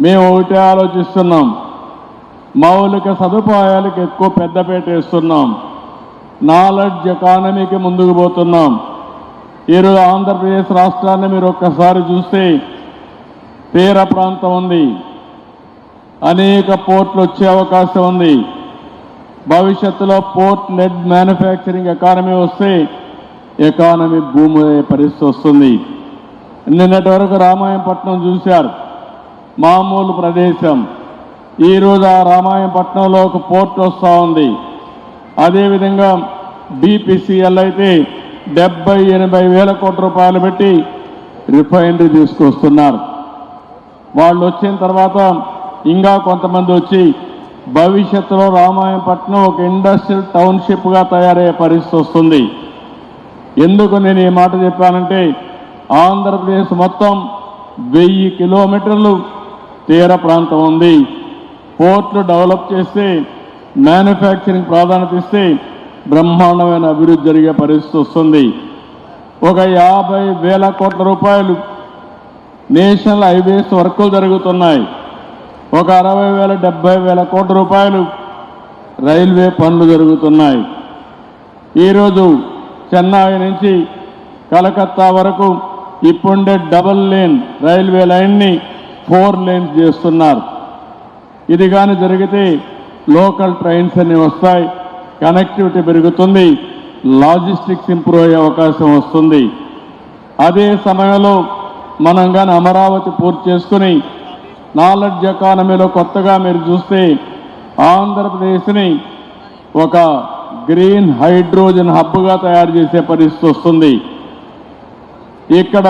మేము ఒకటే ఆలోచిస్తున్నాం. మౌలిక సదుపాయాలకు ఎక్కువ పెద్దపేట వేస్తున్నాం. నాలెడ్జ్ ఎకానమీకి ముందుకు పోతున్నాం. ఈరోజు ఆంధ్రప్రదేశ్ రాష్ట్రాన్ని మీరు ఒక్కసారి చూస్తే తీర ప్రాంతం ఉంది. అనేక పోర్ట్లు వచ్చే అవకాశం ఉంది. భవిష్యత్తులో పోర్ట్ లెడ్ మ్యానుఫ్యాక్చరింగ్ ఎకానమీ వస్తే ఎకానమీ భూమి పరిస్థితి వస్తుంది. నిన్నటి వరకు రామాయణపట్నం చూశారు. మామూలు ప్రదేశం. ఈరోజు ఆ రామాయణపట్నంలో ఒక పోర్ట్ వస్తూ ఉంది. అదేవిధంగా బీపీసీఎల్ అయితే డెబ్బై ఎనభై వేల కోట్ల రూపాయలు పెట్టి రిఫైనరీ తీసుకొస్తున్నారు. వాళ్ళు వచ్చిన తర్వాత ఇంకా కొంతమంది వచ్చి భవిష్యత్తులో రామాయణపట్నం ఒక ఇండస్ట్రియల్ టౌన్షిప్గా తయారయ్యే పరిస్థితి వస్తుంది. ఎందుకు నేను ఈ మాట చెప్పానంటే ఆంధ్రప్రదేశ్ మొత్తం వెయ్యి కిలోమీటర్లు తీర ప్రాంతం ఉంది. పోర్ట్లు డెవలప్ చేస్తే మ్యానుఫ్యాక్చరింగ్ ప్రాధాన్యత ఇస్తే బ్రహ్మాండమైన అభివృద్ధి జరిగే పరిస్థితి వస్తుంది. ఒక యాభై వేల కోట్ల రూపాయలు నేషనల్ హైవేస్ వర్కులు జరుగుతున్నాయి. ఒక అరవై వేల డెబ్బై వేల కోట్ల రూపాయలు రైల్వే పనులు జరుగుతున్నాయి. ఈరోజు చెన్నై నుంచి కలకత్తా వరకు ఇప్పుండే డబల్ లేన్ రైల్వే లైన్ని ఫోర్ లేన్స్ చేస్తున్నారు. ఇది కానీ జరిగితే లోకల్ ట్రైన్స్ అన్నీ వస్తాయి. కనెక్టివిటీ పెరుగుతుంది. లాజిస్టిక్స్ ఇంప్రూవ్ అయ్యే అవకాశం వస్తుంది. అదే సమయంలో మనం కానీ అమరావతి పూర్తి చేసుకుని నాలెడ్జ్ ఎకానమీలో కొత్తగా మీరు చూస్తే ఆంధ్రప్రదేశ్ని ఒక గ్రీన్ హైడ్రోజన్ హబ్గా తయారు చేసే పరిస్థితి వస్తుంది. ఇక్కడ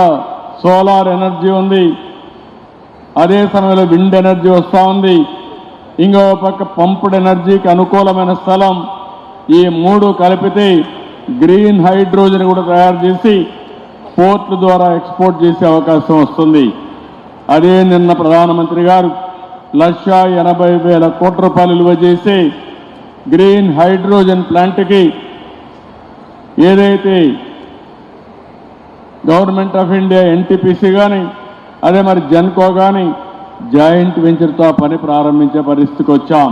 సోలార్ ఎనర్జీ ఉంది. అదే సమయంలో విండ్ ఎనర్జీ వస్తూ ఉంది ఇంకో పక్క పంపుడ్ ఎనర్జీకి అనుకూలమైన స్థలం. ఈ మూడు కలిపితే గ్రీన్ హైడ్రోజన్ కూడా తయారు చేసి పోర్ట్ల ద్వారా ఎక్స్పోర్ట్ చేసే అవకాశం వస్తుంది. అదే నిన్న ప్రధానమంత్రి గారు లక్ష ఎనభై వేల కోట్ల రూపాయలు విలువ చేసి గ్రీన్ హైడ్రోజన్ ప్లాంట్కి ఏదైతే గవర్నమెంట్ ఆఫ్ ఇండియా ఎన్టీపీసీ కానీ అదే మరి జన్కో కానీ జాయింట్ వెంచర్తో పని ప్రారంభించే పరిస్థితికి వచ్చాం.